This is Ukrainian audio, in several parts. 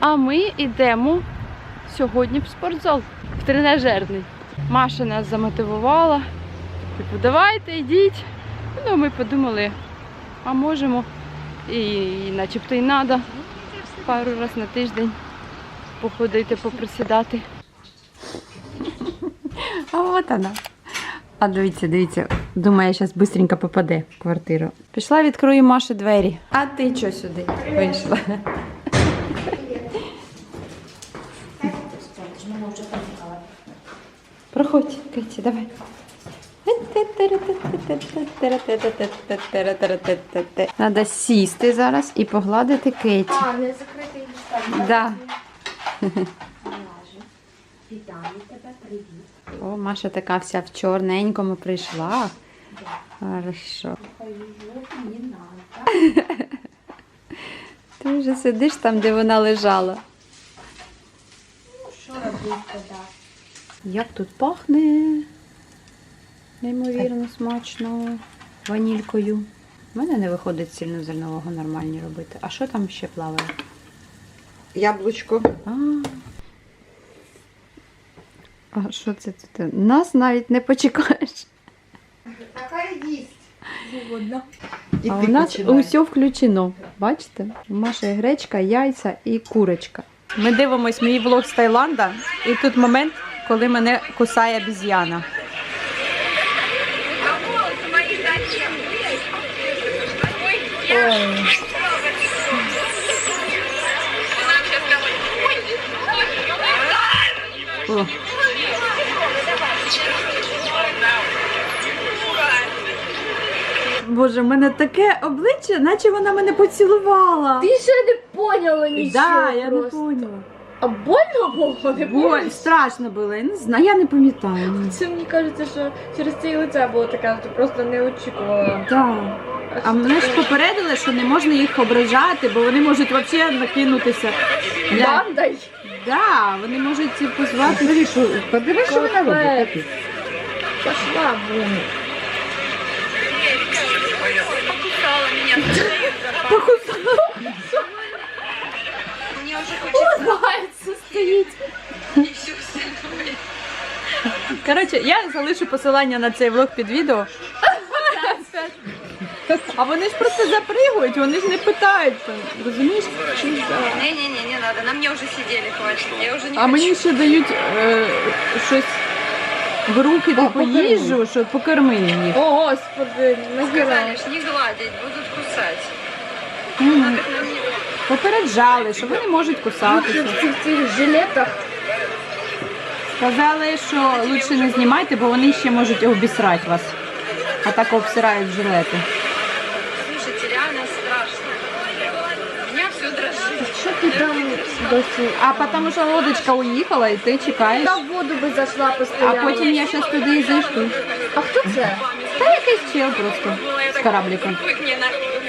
А ми йдемо сьогодні в спортзал, в тренажерний. Маша нас замотивувала. Типу, давайте, йдіть. Ну, ми подумали, а можемо. І, начебто і треба пару разів на тиждень походити, поприсідати. А от вона. А дивіться, дивіться, думаю, зараз швидко попаде в квартиру. Пішла відкрию Маші двері. А ти що сюди вийшла? Проходь, Катя, давай. Треба сісти зараз і погладити Кеті. А, не закритий листок. Да. Вітаю тебе, привіт. О, Маша така вся в чорненькому прийшла. Хорошо. Ти вже сидиш там, де вона лежала. Ну, що робити тоді? Як тут пахне? Неймовірно смачно. Ванількою. У мене не виходить сильно зернового нормальні робити. А що там ще плаває? Яблучко. А, а що це тут? Нас навіть не почекаєш. Така їсть. Згодна. а у нас усе включено. Бачите? У Маші гречка, яйця і курочка. Ми дивимось мій влог з Таїланда, і тут момент, коли мене кусає обіз'яна. О. Боже, в мене таке обличчя, наче вона мене поцілувала. Ти ще не поняла нічого Да, я не просто. поняла. А больно було? Не Боль, больно? страшно було, я не знаю, я не пам'ятаю. Це мені кажеться, що через це і лице було таке, ти просто не очікувала. Так. А мене ж попередили, що не можна їх ображати, бо вони можуть взагалі накинутися. Да, Бандай? да, вони можуть ці позвати. Подивись, що вона робить. Капець. Пошла, блин. Покусала меня. Мне стоїть. Коротше, я залишу посилання на цей влог під відео. А вони ж просто запригують, вони ж не питаються. Розумієш? Не-не-не, не надо. На мне уже сидели, хватит. Я уже не А хочу. мені ще дають е, щось в руки, типу покорми. їжу, що покорми їх. О, господи, нахера. Сказали ж, не гладить, будут кусать. Мгм. Так на мне Попереджали, що вони можуть кусатися. В цих цих жилетах. Сказали, що лучше не знімайте, бо вони ще можуть обісрати вас. А так обсирають жилети. Слушайте, реально страшно. У меня все дрожит. Що ти там досі? А тому що лодочка уїхала і ти чекаєш. Та в воду би зайшла А потім я зараз туди і зайшла. А хто це? Та якийсь чел просто з корабликом.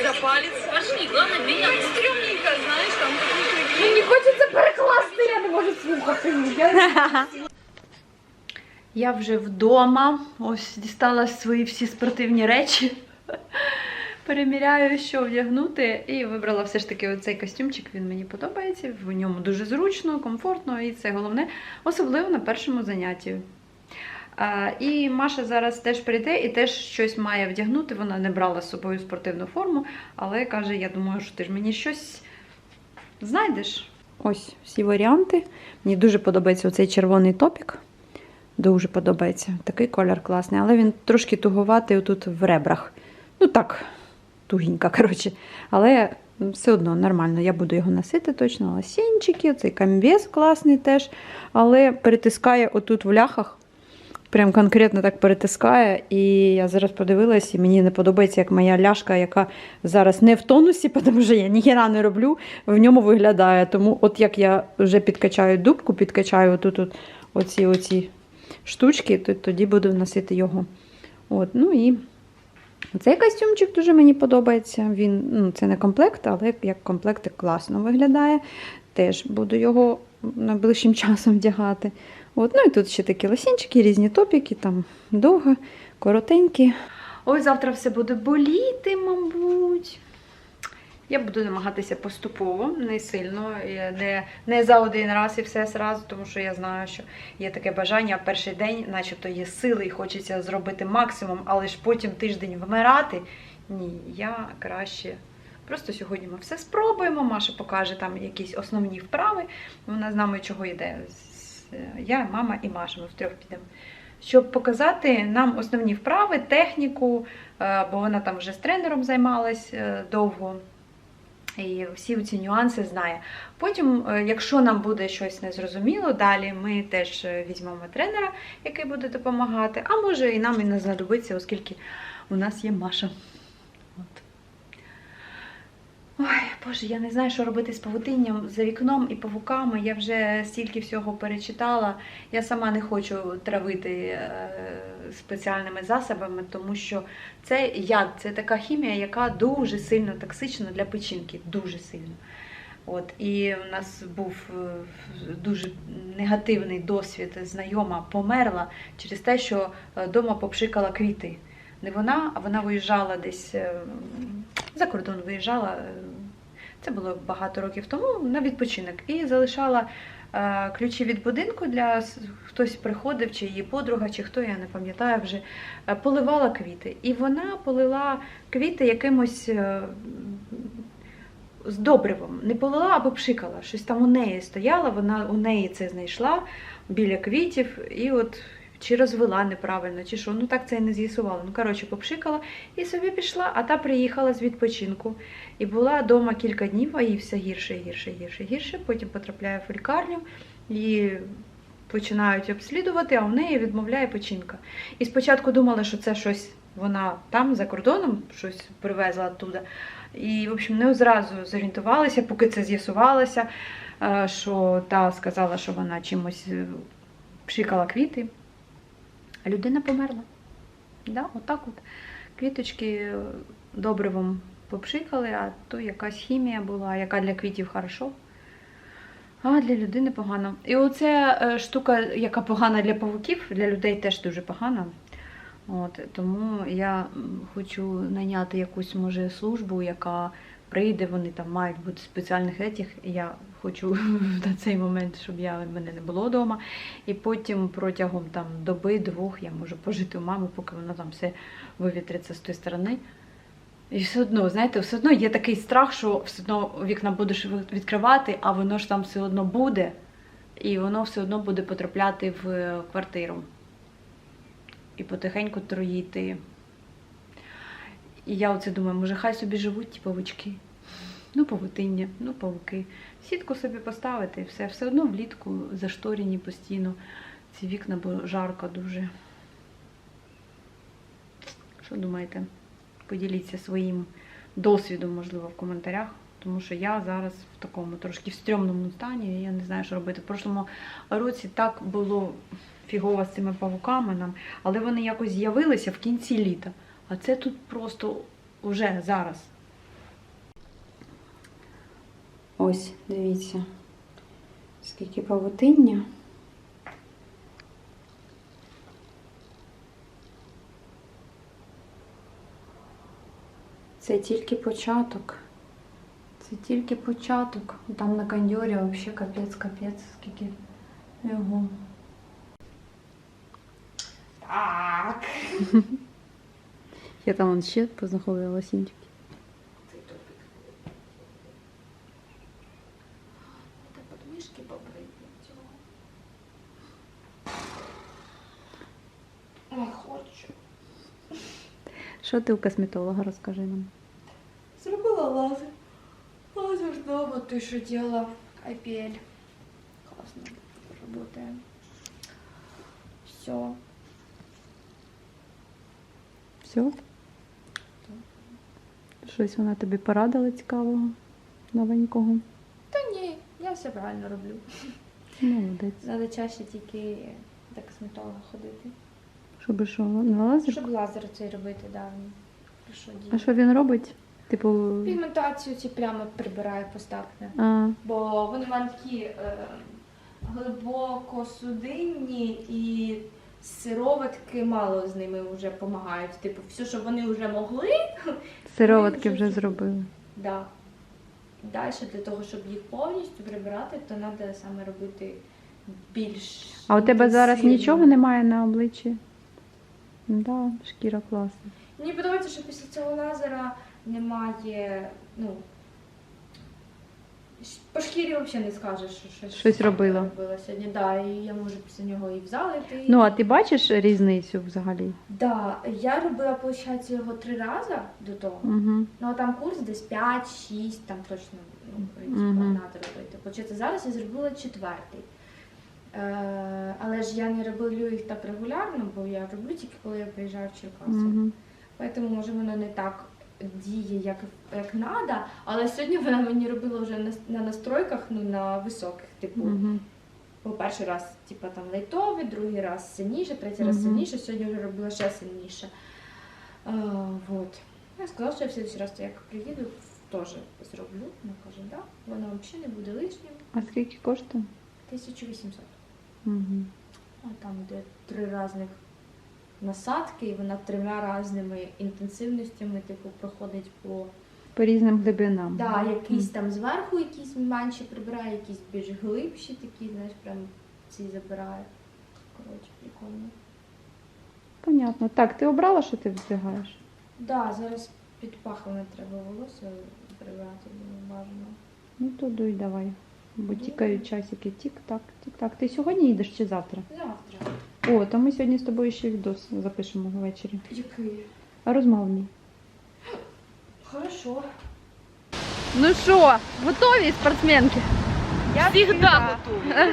За палец пошли. Главное, меня стрёмненько, знаешь, там какие-то Мені хочеться перекласти, я не можу слухати. Я... Я вже вдома. Ось дістала свої всі спортивні речі. Переміряю, що вдягнути, і вибрала все ж таки оцей костюмчик. Він мені подобається. В ньому дуже зручно, комфортно, і це головне, особливо на першому занятті. І Маша зараз теж прийде і теж щось має вдягнути. Вона не брала з собою спортивну форму, але каже: я думаю, що ти ж мені щось знайдеш. Ось всі варіанти. Мені дуже подобається оцей червоний топік. Дуже подобається. Такий колір класний, але він трошки тугуватий отут в ребрах. Ну так, тугенько, коротше. Але все одно нормально. Я буду його носити точно. Лосінчики, цей камбез класний теж. Але перетискає отут в ляхах. Прям конкретно так перетискає. І я зараз подивилась, і мені не подобається, як моя ляшка, яка зараз не в тонусі, тому що я ніхіра не роблю, в ньому виглядає. Тому, от як я вже підкачаю дубку, підкачаю отут от, оці, оці штучки, то тоді буду носити його. От, ну і цей костюмчик дуже мені подобається. Він, ну, це не комплект, але як комплект класно виглядає. Теж буду його найближчим часом вдягати. От, ну і тут ще такі лосінчики, різні топіки, там довго, коротенькі. Ой, завтра все буде боліти, мабуть. Я буду намагатися поступово, не сильно, не, не за один раз і все зразу, тому що я знаю, що є таке бажання перший день, начебто є сили і хочеться зробити максимум, але ж потім тиждень вмирати. Ні, я краще. Просто сьогодні ми все спробуємо. Маша покаже там якісь основні вправи. Вона з нами чого йде. З- Я, мама і Маша. Ми втрьох підемо. Щоб показати нам основні вправи, техніку, е, бо вона там вже з тренером займалась е, довго. І всі ці нюанси знає. Потім, е, якщо нам буде щось незрозуміло, далі ми теж е, візьмемо тренера, який буде допомагати. А може і нам і не знадобиться, оскільки у нас є Маша. Ой, Боже, я не знаю, що робити з павутинням за вікном і павуками. Я вже стільки всього перечитала. Я сама не хочу травити е, спеціальними засобами, тому що це яд, це така хімія, яка дуже сильно токсична для печінки. Дуже сильно. От, і у нас був е, дуже негативний досвід. Знайома померла через те, що вдома попшикала квіти. Не вона, а вона виїжджала десь е, за кордон виїжджала. Це було багато років тому на відпочинок. І залишала е, ключі від будинку для хтось приходив, чи її подруга, чи хто, я не пам'ятаю вже, е, поливала квіти. І вона полила квіти якимось е, з добривом. Не полила, а попшикала. Щось там у неї стояло, вона у неї це знайшла біля квітів, і от чи розвела неправильно, чи що. Ну так це і не з'ясувала. Ну, коротше, попшикала і собі пішла, а та приїхала з відпочинку. І була вдома кілька днів, а їй все гірше, гірше, гірше, гірше. Потім потрапляє в лікарню і починають обслідувати, а у неї відмовляє печінка. І спочатку думала, що це щось вона там за кордоном щось привезла оттуда. І, в общем, не зразу зорієнтувалися, поки це з'ясувалося, е, що та сказала, що вона чимось е, пшикала квіти, а людина померла. Да, отак от. Квіточки е, добривом попшикали, а то якась хімія була, яка для квітів хорошо, а для людини погано. І оця е, штука, яка погана для павуків, для людей теж дуже погана. От, тому я хочу найняти якусь може службу, яка прийде, вони там мають бути спеціальних етіх. Я хочу на цей момент, щоб я мене не було вдома. І потім протягом там доби-двох я можу пожити у мами, поки вона там все вивітриться з тої сторони. І все одно, знаєте, все одно є такий страх, що все одно вікна будеш відкривати, а воно ж там все одно буде, і воно все одно буде потрапляти в е, квартиру і потихеньку троїти. І я оце думаю, може, хай собі живуть ті павучки. Ну, павутиння, ну, павуки. Сітку собі поставити і все. Все одно влітку зашторені постійно ці вікна, бо жарко дуже. Що думаєте? Поділіться своїм досвідом, можливо, в коментарях. Тому що я зараз в такому трошки в стрьомному стані, я не знаю, що робити. В прошлому році так було фігово з цими павуками нам, але вони якось з'явилися в кінці літа. А це тут просто уже зараз. Ось, дивіться, скільки павутиння. Це тільки початок. Це тільки початок. Там на кондьорі взагалі капець, капець, скільки його. Так. Я там вон ще познаходила лосінчики. Подмішки побрити цього. Не хочу. Що ти у косметолога розкажи нам? Зробила лазер. Лазер дома, ти що діла? Айпель. Класно. Работає. Все. Все? Щось вона тобі порадила цікавого, новенького. Та ні, я все правильно роблю. Молодець. Треба чаще тільки до косметолога ходити. Щоб що, на лазер? Щоб лазер цей робити, да. Що А що він робить? Типу. Пігментацію ці плями прибирає постапне. А, Бо вони в мене такі е, глибоко судинні і сироватки мало з ними вже допомагають. Типу, все, що вони вже могли, сироватки вже зробили. да. далі для того, щоб їх повністю прибирати, то треба саме робити більш. А у тебе зараз інтенсивно. нічого немає на обличчі? Да, шкіра класна. Мені подобається, що після цього лазера немає, ну. По шкірі взагалі не скажеш, що щось, Щось робила. робила сьогодні. Да, і я можу після нього і в зал. Ну, а ти бачиш різницю взагалі? Да, я робила, виходить, його три рази до того. Угу. Ну а там курс десь 5-6, там точно ну, типу, Мгм. треба робити. Получається, зараз я зробила четвертий. Е, але ж я не роблю їх так регулярно, бо я роблю тільки коли я приїжджаю в Черкаси. Угу. Тому може воно не так діє, як, як надо, але сьогодні вона мені робила вже на, на настройках, ну на високих, типу. Угу. Бо перший раз, типу, там лайтовий, другий раз сильніше, третій раз сильніше, сьогодні вже робила ще сильніше. А, вот. Я сказала, що я в следующий раз, як приїду, теж зроблю. Вона каже, да, воно взагалі не буде лишнім. А скільки коштує? 1800. Угу. А там де три різних насадки, і вона трьома різними інтенсивностями, типу, проходить по По різним глибинам. Да, якісь там зверху якісь менші прибирає, якісь більш глибші такі, знаєш, прям ці забирає. Коротше, прикольно. Понятно. Так, ти обрала, що ти вдягаєш? Да, зараз під пахами треба волосся прибирати, думаю, бажано. Ну то дуй давай. Бо тікають часики. Тік-так, тік-так. Ти сьогодні їдеш чи завтра? Завтра. О, то ми сьогодні з тобою ще відос запишемо ввечері. Який? Розмовний. Хорошо. Ну що, готові спортсменки? Я всегда готова.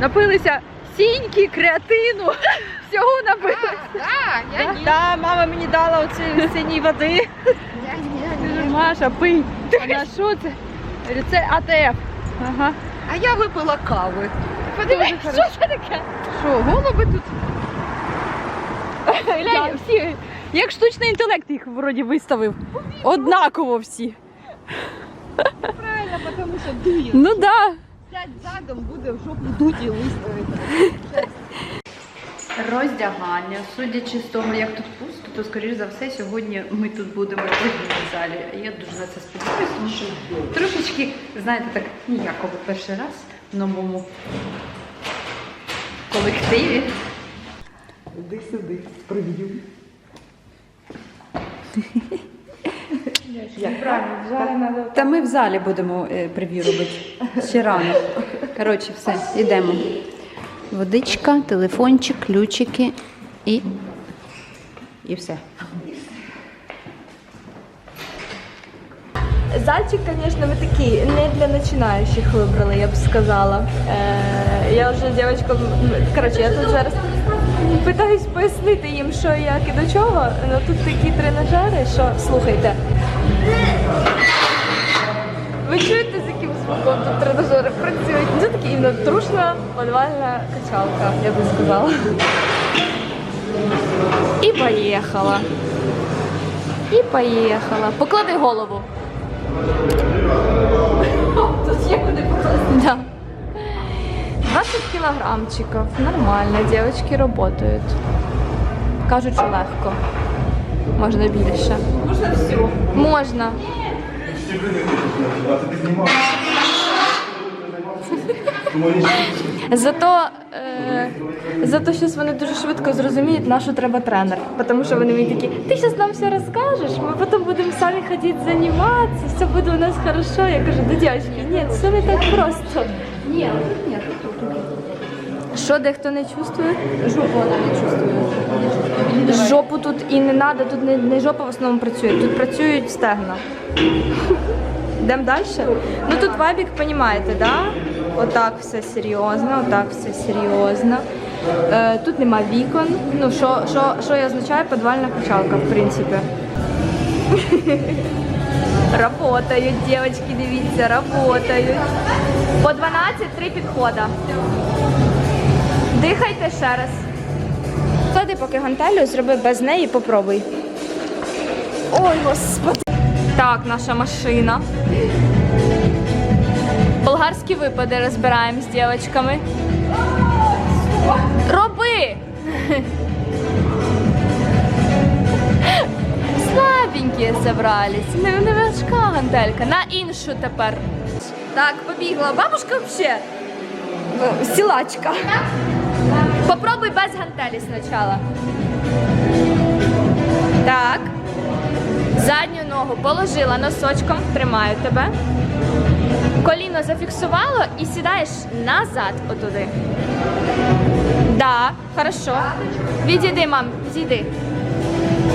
Напилися сіньки, креатину. Всього напилися. Да, я. Да, мама мені дала оці синій води. Маша, пий. А на що це? Це АТФ. Ага. А я випила кави. Подивись, що це таке? Що, голуби тут? Глянь, всі, як штучний інтелект їх вроді виставив. Однаково всі. Правильно, тому що дує. Ну так. Да. Сядь задом, буде в жопу дуті виставити. Роздягання. Судячи з того, як тут пусто, то скоріш за все сьогодні ми тут будемо в одній залі. Я дуже на це сподіваюся, тому що трошечки, знаєте, так ніяково перший раз в новому колективі. Іди сюди, треба. Та ми в залі будемо е, прев'ю робити. Ще рано. Коротше, все, йдемо. Водичка, телефончик, ключики і, і все. Зальчик, звісно, ми такий не для починаючих вибрали, я б сказала. Е, я вже дівчатам, коротше, я тут зараз питаюсь пояснити їм, що як і до чого. Ну тут такі тренажери, що слухайте. Ви чуєте, з яким звуком тут тренажери працюють? Це такі іменно трушна подвальна качалка, я би сказала. І поїхала. І поїхала. Поклади голову. Тут є куди. Да. 20 килограммчиков. Нормально, девочки работают. Кажуть, що легко. Можна більше. Можна все. Можна. Зато, е, зато щось вони дуже швидко зрозуміють, на що треба тренер. Тому що вони мені такі, ти зараз нам все розкажеш, ми потім будемо самі ходити займатися, все буде у нас хорошо. Я кажу, да дівчатки, ні, все не так просто. Ні, ні, Що дехто не чувствує? Жопу вона не чувствує. Жопу тут і не треба, тут не, не жопа в основному працює, тут працюють стегна. Йдемо далі? Ну тут вайбік, розумієте, да? Отак все серйозно, отак все серйозно. Е, тут нема вікон. Ну, що, що, що і означає підвальна качалка, в принципі. Работають, дівчатки, дивіться, работають. По 12 три підхода. Дихайте ще раз. Клади поки гантелю, зроби без неї, попробуй. Ой, господи. Так, наша машина. Болгарські випади розбираємо з дівчатками. Роби! слабенькі зібрались. Не, не важка гантелька, на іншу тепер. Так, побігла. Бабушка взагалі. Сілачка. Попробуй без гантелі спочатку. Так. Задню ногу положила носочком, тримаю тебе. Коліно зафіксувало і сідаєш назад отуди. Да, хорошо. Відійди, мам, відійди.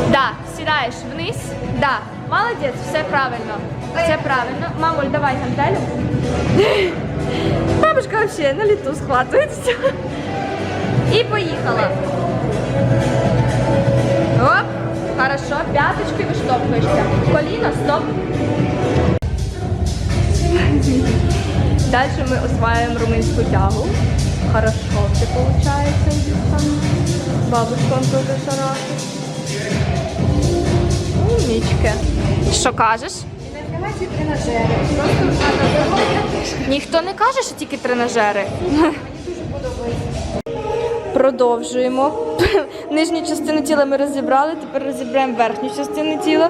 Да, сідаєш вниз. Да, молодець, все правильно. Все правильно. Мамуль, давай гантелю. Бабушка вообще на лету схватывается. І поїхала. Оп, хорошо, п'яточки виштовхуєшся. Коліно, стоп. Дальше ми осваиваем румынскую тягу. Хорошо все получается. Ильюхан. Бабушка он тоже шарашит. Умничка. Що кажеш? Ніхто не каже, що тільки тренажери. Продовжуємо. Нижню частину тіла ми розібрали, тепер розібраємо верхню частину тіла.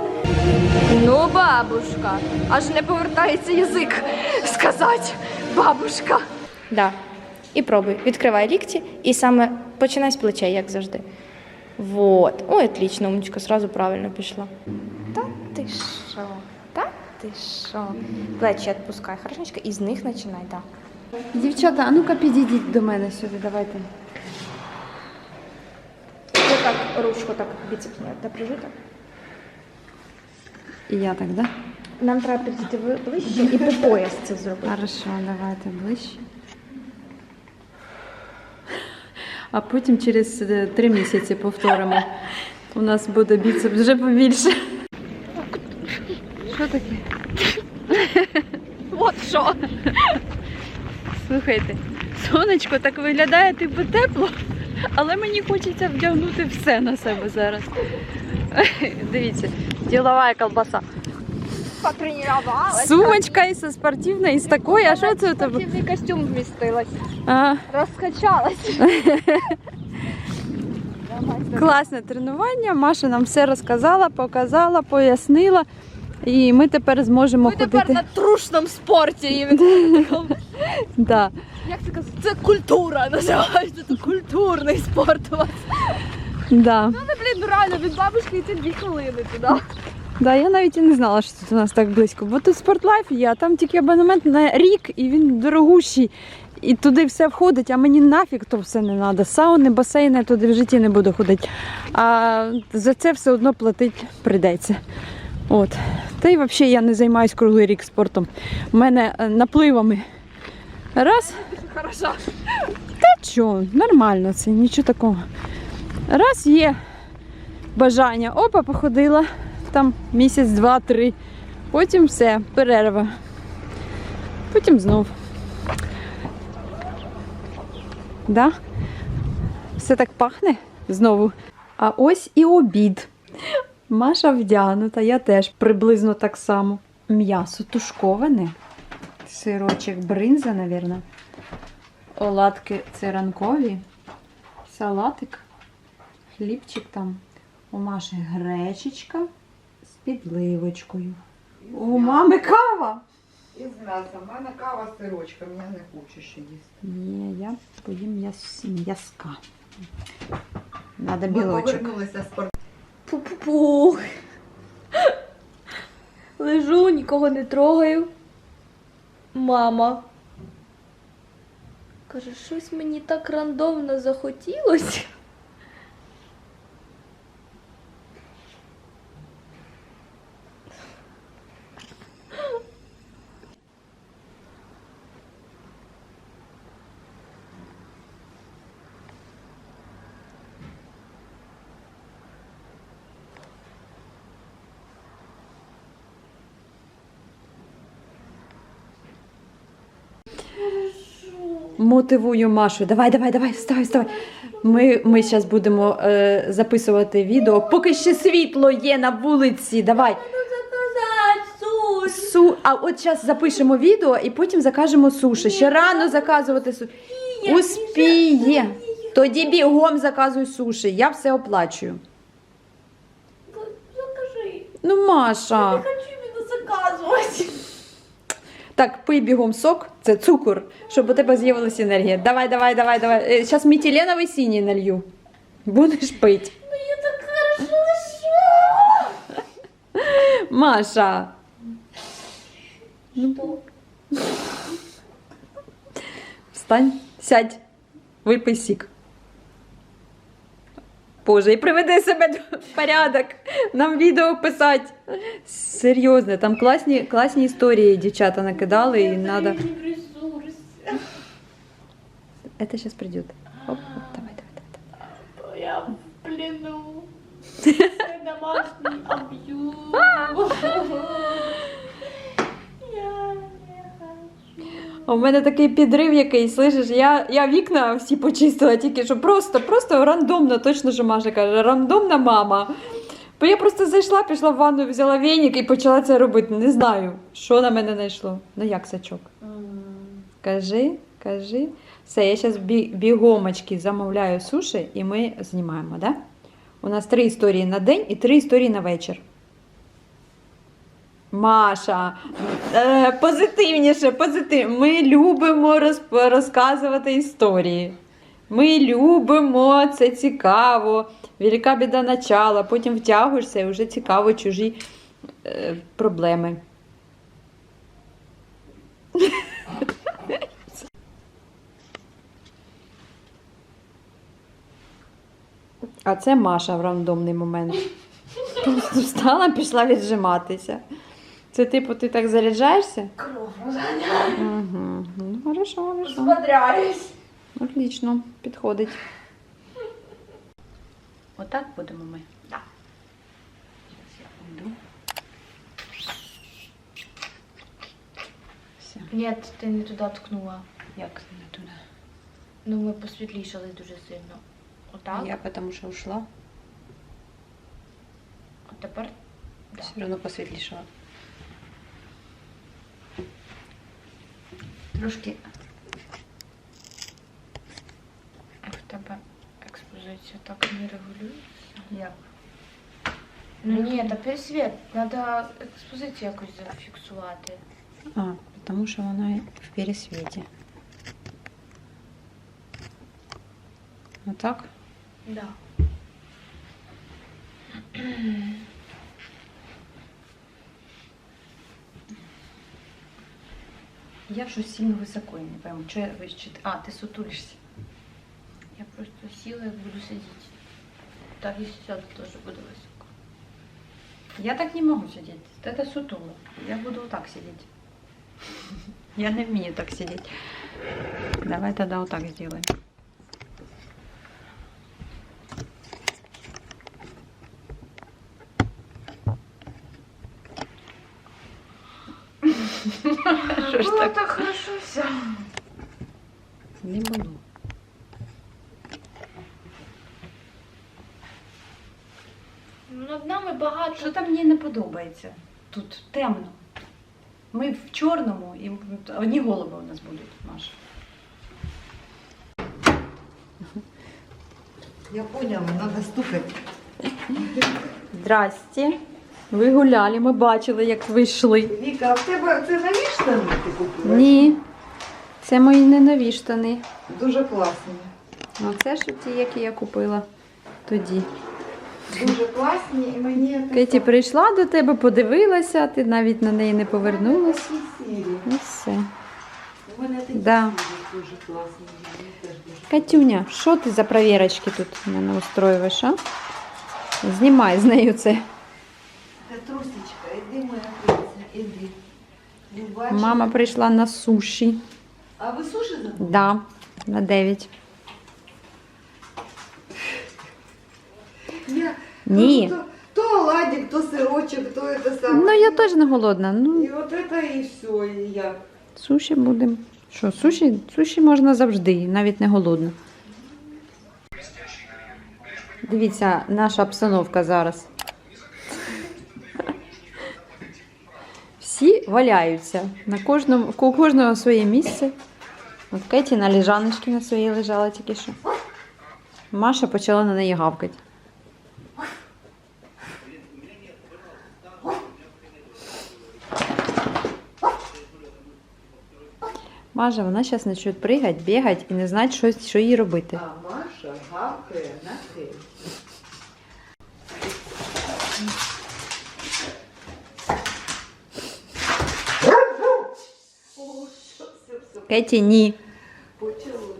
Ну, бабушка, аж не повертається язик сказати бабушка. Да. І пробуй. Відкривай лікті і саме починай з плечей, як завжди. Вот. Ой, отлично, умничка, сразу правильно пішла. Та ти що? Та ти що? Плечі відпускай, хорошенько, і з них починай, так. Дівчата, а ну-ка підійдіть до мене сюди, давайте. Ти так ручку так біцепс не так. І я так, да? Нам треба підійти ближче і по пояс це зробити. Хорошо, давайте ближче. А потім через е, три місяці повторимо. У нас буде біцепс вже побільше. Що таке? От що. Слухайте, сонечко так виглядає типу тепло, але мені хочеться вдягнути все на себе зараз. Дивіться, ділова колбаса. Потренувалась. Сумочка і со спортивної, і з такої, а що це у тебе? Спортивний костюм вмістилась. А, Розкачалась. класне тренування. Маша нам все розказала, показала, пояснила. І ми тепер зможемо Ми тепер на трушному спорті. Да. Як це казати? Це культура називається. Це культурний спорт у вас. Да. Ну, блін, реально від бабушки йти дві хвилини туди. Да, я навіть і не знала, що тут у нас так близько. Бо тут спортлайф є, там тільки абонемент на рік, і він дорогущий. І туди все входить, а мені нафіг то все не треба. Сауни, басейни туди в житті не буду ходити. А за це все одно платити прийдеться. От. Та й взагалі я не займаюся круглий рік спортом. У мене е, напливами. Раз. Та що, нормально це, нічого такого. Раз є бажання, опа, походила там місяць, два, три. Потім все, перерва. Потім знов. Да? Все так пахне знову. А ось і обід. Маша вдягнута, я теж приблизно так само. М'ясо тушковане, сирочок бринза, мабуть. Оладки це ранкові, салатик, хлібчик там. У Маші гречечка підливочкою. У мами кава. І з м'ясом. У мене кава з сирочком, я не хочу ще їсти. Ні, я поїм м'яс- м'язка. Надо Ми повернулися з Пу-пу-пу. Лежу, нікого не трогаю. Мама. Каже, щось мені так рандомно захотілося. Мотивую Машу. Давай, давай, давай, вставай, вставай. Ми, ми зараз будемо е, записувати відео. Поки ще світло є на вулиці. Давай. Су... А от зараз запишемо відео і потім закажемо суші. Ще рано заказувати суші. Успіє. Тоді бігом заказуй суші. Я все оплачую. Закажи. Ну, Маша. Хочу именно заказывать. Так, пий бігом сок, це цукор, щоб у тебе з'явилася енергія. Давай, давай, давай, давай. Зараз метиленовий синій налью. Будеш пити. Ну я так хорошо Маша. Что? Встань, сядь, випий сік. Боже, і приведи себе в порядок. Нам відео писати. Серйозно, там класні, класні історії дівчата накидали і треба. Это сейчас придет. Оп, оп, давай, давай, давай. Я в плену. Це домашній об'юм. Я не хочу. А У мене такий підрив якийсь, слышиш, я, я вікна всі почистила, тільки що просто, просто рандомно, точно що Маша каже, рандомна мама. Бо я просто зайшла, пішла в ванну, взяла веник і почала це робити. Не знаю, що на мене знайшло. Ну як сачок? Кажи, кажи. Все, я зараз бігомочки замовляю суші і ми знімаємо, да? У нас три історії на день і три історії на вечір. Маша, е, позитивніше, позитив. Ми любимо розп- розказувати історії. Ми любимо, це цікаво. Велика біда начала, потім втягуєшся і вже цікаво чужі е, проблеми. А це Маша в рандомний момент. Просто встала, пішла віджиматися. Це типу, ти так заряджаєшся? Кров розганяю. Угу. Ну, хорошо, хорошо. Збодряюсь. Отлично, підходить. Отак будемо ми. Так. Зараз я йду. Все, Нет, ти не туди ткнула. як не туди? Ну ми посвітлішали дуже сильно. Отак. Я тому що ушла, А тепер Да. все одно посвітлішала. Трошки в тебе експозиція так не регулюється. як. Ну ні, тепер світ. Треба експозицію якось зафіксувати. А, тому що вона в пересвіті. Отак? Да. Я щось сильно високо, я не пойму. що я вище? А, ти сутулишся. Я просто сіла як буду сидіти. Так, і сяду, теж буду високо. Я так не могу сидіти. Це сутуло. Я буду отак так сидеть. Я не вмію так сидіти. Давай тогда вот так сделаем. Що ж Було так? так хорошо все. Не було. Над нами багато. Що там мені не подобається? Тут темно. Ми в чорному і одні голови у нас будуть, Маша. Я поняла, надо стукать. Здрасте. Ви гуляли, ми бачили, як ви йшли. Віка, а в тебе це нові штани ти купила? Ні, це мої не нові штани. Дуже класні. А це ж ті, які я купила тоді. Дуже класні і мені Кеті прийшла до тебе, подивилася, ти навіть на неї не повернулася. І все. У мене такі Да. дуже класні. Катюня, що ти за провірочки тут мене устроюєш, а? Знімай з нею це. Катрусечка, іди моя іди. Мама прийшла на суші. А ви суші забули? Да, на 9. Я... Ні. То, то оладик, то сирочок, то це саме. Ну, я теж не голодна. Ну, І от це і все, і я. Суші будемо. Що, суші? Суші можна завжди, навіть не голодно. Дивіться, наша обстановка зараз. Всі валяються. На кожному, у кожного своє місце. От Кеті на ліжаночці на своїй лежала тільки що. Маша почала на неї гавкати. Маша, вона зараз почне пригати, бігати і не знати, що, що їй робити. А Маша гавкає на це все Кеті, ні. почалось?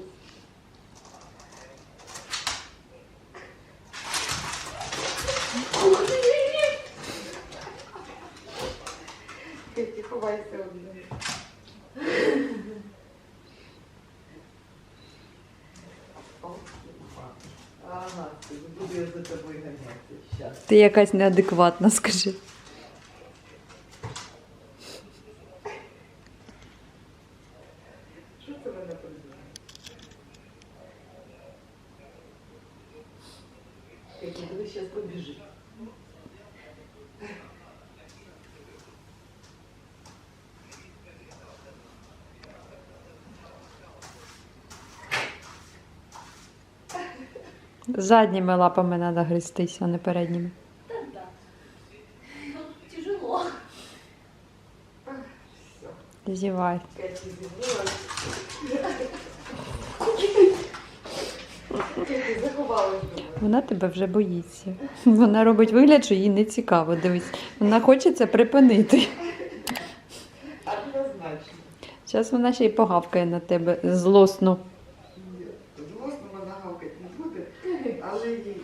Кеті, ховайся одне. Ага, ти буду я за тобою ганяти. Щас. Ти якась неадекватна, скажи. Що це вона придумала? Кеті, дивись, зараз побіжить. Задніми лапами треба гристись, а не передніми. Тяжело. Зівай. Вона тебе вже боїться. Вона робить вигляд, що їй не цікаво. Дивись, вона хоче це припинити. Однозначно. Зараз вона ще й погавкає на тебе злосно. Ні, Злосно вона гавкати не буде, але їй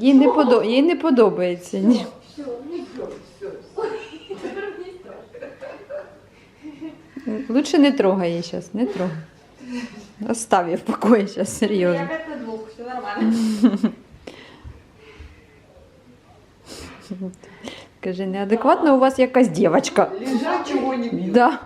Їй не, подо... їй не подобається. Ні. все, все, все. Лучше не трогай її зараз, не трогай. Остав її в покої зараз, серйозно. опять на двух, все нормально. Каже, неадекватна у вас якась дівчинка. Лежать чого не б'ють. Да.